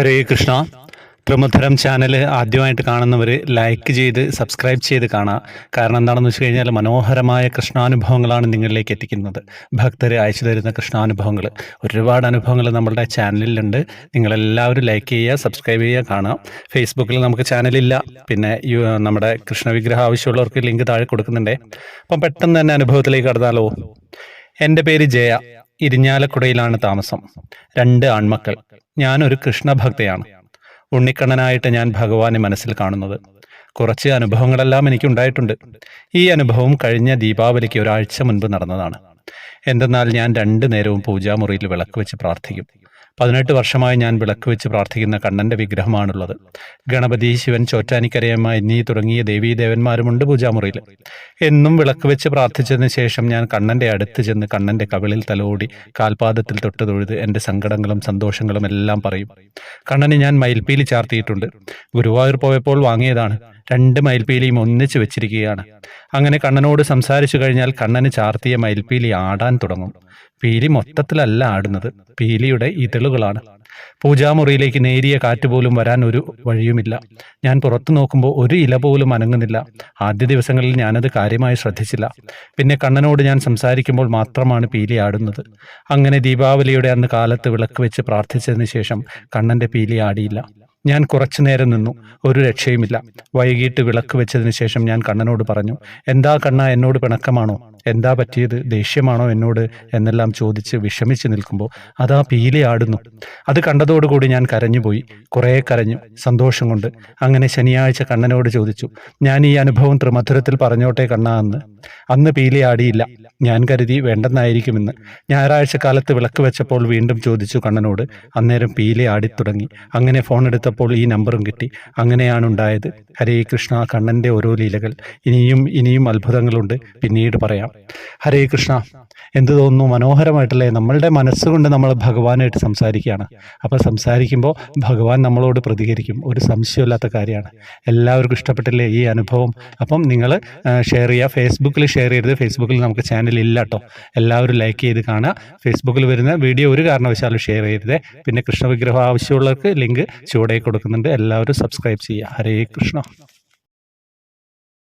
ഹരേ Krishna. ത്രിമധുരം channel ആദ്യമായിട്ട് കാണുന്നവർ like ചെയ്ത് സബ്സ്ക്രൈബ് ചെയ്ത് കാണാം. കാരണം എന്താണെന്ന് വെച്ച് കഴിഞ്ഞാൽ മനോഹരമായ കൃഷ്ണാനുഭവങ്ങളാണ് നിങ്ങളിലേക്ക് എത്തിക്കുന്നത്. ഭക്തർ അയച്ചു തരുന്ന കൃഷ്ണാനുഭവങ്ങൾ ഒരുപാട് അനുഭവങ്ങൾ നമ്മളുടെ ചാനലിലുണ്ട്. നിങ്ങളെല്ലാവരും ലൈക്ക് ചെയ്യുക സബ്സ്ക്രൈബ് ചെയ്യുക കാണാം. ഫേസ്ബുക്കിൽ നമുക്ക് ചാനലില്ല. പിന്നെ നമ്മുടെ കൃഷ്ണവിഗ്രഹം ആവശ്യമുള്ളവർക്ക് ലിങ്ക് താഴെ കൊടുക്കുന്നുണ്ടേ. അപ്പം പെട്ടെന്ന് തന്നെ അനുഭവത്തിലേക്ക് കടന്നാലോ? എന്റെ പേര് ജയ. ഇരിഞ്ഞാലക്കുടയിലാണ് താമസം. രണ്ട് ആൺമക്കൾ. ഞാനൊരു കൃഷ്ണഭക്തയാണ്. ഉണ്ണിക്കണ്ണനായിട്ട് ഞാൻ ഭഗവാനെ മനസ്സിൽ കാണുന്നത്. കുറച്ച് അനുഭവങ്ങളെല്ലാം എനിക്കുണ്ടായിട്ടുണ്ട്. ഈ അനുഭവം കഴിഞ്ഞ ദീപാവലിക്ക് ഒരാഴ്ച മുൻപ് നടന്നതാണ്. എന്തെന്നാൽ ഞാൻ രണ്ടു നേരവും പൂജാമുറിയിൽ വിളക്ക് വെച്ച് പ്രാർത്ഥിക്കും. പതിനെട്ട് വർഷമായി ഞാൻ വിളക്ക് വെച്ച് പ്രാർത്ഥിക്കുന്ന കണ്ണന്റെ വിഗ്രഹമാണുള്ളത്. ഗണപതി ശിവൻ ചോറ്റാനിക്കരയമ്മ എന്നീ തുടങ്ങിയ ദേവീദേവന്മാരുമുണ്ട് പൂജാമുറിയിൽ. എന്നും വിളക്ക് വെച്ച് പ്രാർത്ഥിച്ചതിന് ശേഷം ഞാൻ കണ്ണന്റെ അടുത്ത് ചെന്ന് കണ്ണന്റെ കവിളിൽ തലോടി കാൽപാദത്തിൽ തൊട്ട് തൊഴുത് എന്റെ സങ്കടങ്ങളും സന്തോഷങ്ങളും എല്ലാം പറയും. കണ്ണന് ഞാൻ മയിൽപ്പീലി ചാർത്തിയിട്ടുണ്ട്. ഗുരുവായൂർ പോയപ്പോൾ വാങ്ങിയതാണ്. രണ്ട് മയിൽപ്പീലിയും ഒന്നിച്ച് വെച്ചിരിക്കുകയാണ്. അങ്ങനെ കണ്ണനോട് സംസാരിച്ചു കഴിഞ്ഞാൽ കണ്ണന് ചാർത്തിയ മയിൽപ്പീലി ആടാൻ തുടങ്ങും. പീലി മൊത്തത്തിലല്ല ആടുന്നത് പീലിയുടെ ഇതളുകളാണ്. പൂജാമുറിയിലേക്ക് നേരിയ കാറ്റ് പോലും വരാൻ ഒരു വഴിയുമില്ല. ഞാൻ പുറത്തു നോക്കുമ്പോൾ ഒരു ഇല പോലും അനങ്ങുന്നില്ല. ആദ്യ ദിവസങ്ങളിൽ ഞാനത് കാര്യമായി ശ്രദ്ധിച്ചില്ല. പിന്നെ കണ്ണനോട് ഞാൻ സംസാരിക്കുമ്പോൾ മാത്രമാണ് പീലി ആടുന്നത്. അങ്ങനെ ദീപാവലിയുടെ അന്ന് കാലത്ത് വിളക്ക് വെച്ച് പ്രാർത്ഥിച്ചതിന് ശേഷം കണ്ണന്റെ പീലി ആടിയില്ല. ഞാൻ കുറച്ചു നേരം നിന്നു. ഒരു രക്ഷയുമില്ല. വൈകിട്ട് വിളക്ക് വെച്ചതിന് ശേഷം ഞാൻ കണ്ണനോട് പറഞ്ഞു എന്താ കണ്ണ എന്നോട് പിണക്കമാണോ? എന്താ പറ്റിയത്? ദേഷ്യമാണോ എന്നോട്? എന്നെല്ലാം ചോദിച്ച് വിഷമിച്ച് നിൽക്കുമ്പോൾ അതാ പീലി ആടുന്നു. അത് കണ്ടതോടുകൂടി ഞാൻ കരഞ്ഞുപോയി. കുറേ കരഞ്ഞു. സന്തോഷം കൊണ്ട്. അങ്ങനെ ശനിയാഴ്ച കണ്ണനോട് ചോദിച്ചു ഞാൻ ഈ അനുഭവം ത്രിമധുരത്തിൽ പറഞ്ഞോട്ടെ കണ്ണാ എന്ന് അന്ന് പീലയാടിയില്ല ഞാൻ കരുതി വേണ്ടെന്നായിരിക്കുമെന്ന്. ഞായറാഴ്ച കാലത്ത് വിളക്ക് വെച്ചപ്പോൾ വീണ്ടും ചോദിച്ചു കണ്ണനോട് അന്നേരം പീലി ആടിത്തുടങ്ങി. അങ്ങനെ ഫോൺ എടുത്തപ്പോൾ ഈ നമ്പറും കിട്ടി. അങ്ങനെയാണ് ഉണ്ടായത് ഹരേ കൃഷ്ണ കണ്ണന്റെ ഓരോ ലീലകൾ. ഇനിയും ഇനിയും അത്ഭുതങ്ങളുണ്ട്. പിന്നീട് പറയാം. ഹരേ കൃഷ്ണ. എന്ത് തോന്നുന്നു? മനോഹരമായിട്ടല്ലേ നമ്മളുടെ മനസ്സുകൊണ്ട് നമ്മൾ ഭഗവാനായിട്ട് സംസാരിക്കുകയാണ്. അപ്പോൾ സംസാരിക്കുമ്പോൾ ഭഗവാൻ നമ്മളോട് പ്രതികരിക്കും. ഒരു സംശയമില്ലാത്ത കാര്യമാണ്. എല്ലാവർക്കും ഇഷ്ടപ്പെട്ടില്ലേ ഈ അനുഭവം? അപ്പം നിങ്ങൾ ഷെയർ ചെയ്യുക. ഫേസ്ബുക്കിൽ ഷെയർ ചെയ്യരുത്. ഫേസ്ബുക്കിൽ നമുക്ക് ചാനൽ ഇല്ല കേട്ടോ എല്ലാവരും ലൈക്ക് ചെയ്ത് കാണുക. ഫേസ്ബുക്കിൽ വരുന്ന വീഡിയോ ഒരു കാരണവശാലും ഷെയർ ചെയ്യരുത്. പിന്നെ കൃഷ്ണവിഗ്രഹം ആവശ്യമുള്ളവർക്ക് ലിങ്ക് ചുവടെ കൊടുക്കുന്നുണ്ട്. എല്ലാവരും സബ്സ്ക്രൈബ് ചെയ്യുക. ഹരേ കൃഷ്ണ.